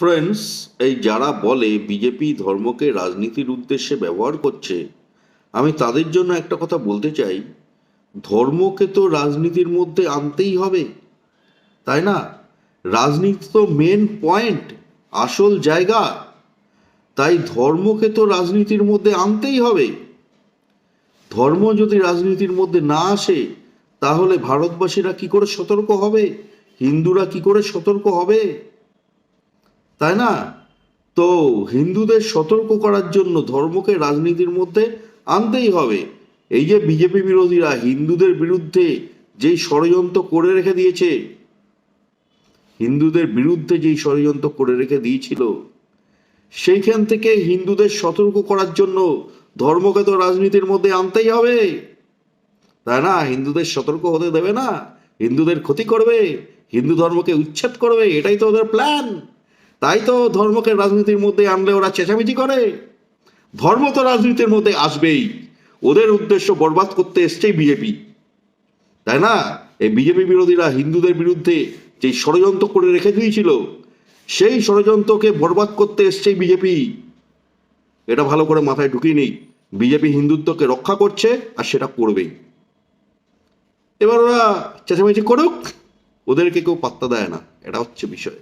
Friends এই যারা বলে বিজেপি ধর্মকে রাজনীতির উদ্দেশ্যে ব্যবহার করছে, আমি তাদের জন্য একটা কথা বলতে চাই। ধর্মকে তো রাজনীতির মধ্যে আনতেই হবে, তাই না? রাজনীতি তো মেন পয়েন্ট আসল জায়গা। তাই ধর্মকে তো রাজনীতির মধ্যে আনতেই হবে। ধর্ম যদি রাজনীতির মধ্যে না আসে, তাহলে ভারতবাসীরা কি করে সতর্ক হবে? হিন্দুরা কি করে সতর্ক হবে? তাই না? তো হিন্দুদের সতর্ক করার জন্য ধর্মকে রাজনীতির মধ্যে আনতেই হবে। এই যে বিজেপি বিরোধীরা হিন্দুদের বিরুদ্ধে যেই ষড়যন্ত্র করে রেখে দিয়েছে, হিন্দুদের বিরুদ্ধে যেই ষড়যন্ত্র করে রেখে দিয়েছিল, সেইখান থেকে হিন্দুদের সতর্ক করার জন্য ধর্মকে তো রাজনীতির মধ্যে আনতেই হবে। তাই না? হিন্দুদের সতর্ক হতে দেবে না। হিন্দুদের ক্ষতি করবে। হিন্দু ধর্মকে উচ্ছেদ করবে। এটাই তো ওদের প্ল্যান তাই তো ধর্মকে রাজনীতির মধ্যে আনলে ওরা চেঁচামেচি করে। ধর্ম তো রাজনীতির মধ্যে আসবেই। ওদের উদ্দেশ্য বরবাদ করতে এসছেই বিজেপি। তাই না? এই বিজেপি বিরোধীরা হিন্দুদের বিরুদ্ধে যে ষড়যন্ত্র করে রেখে দিয়েছিল, সেই ষড়যন্ত্রকে বরবাদ করতে এসছেই বিজেপি। এটা ভালো করে মাথায় ঢুকিয়ে নেই। বিজেপি হিন্দুত্বকে রক্ষা করছে আর সেটা করবেই। এবার ওরা চেঁচামেচি করুক, ওদেরকে কেউ পাত্তা দেয় না। এটা হচ্ছে বিষয়।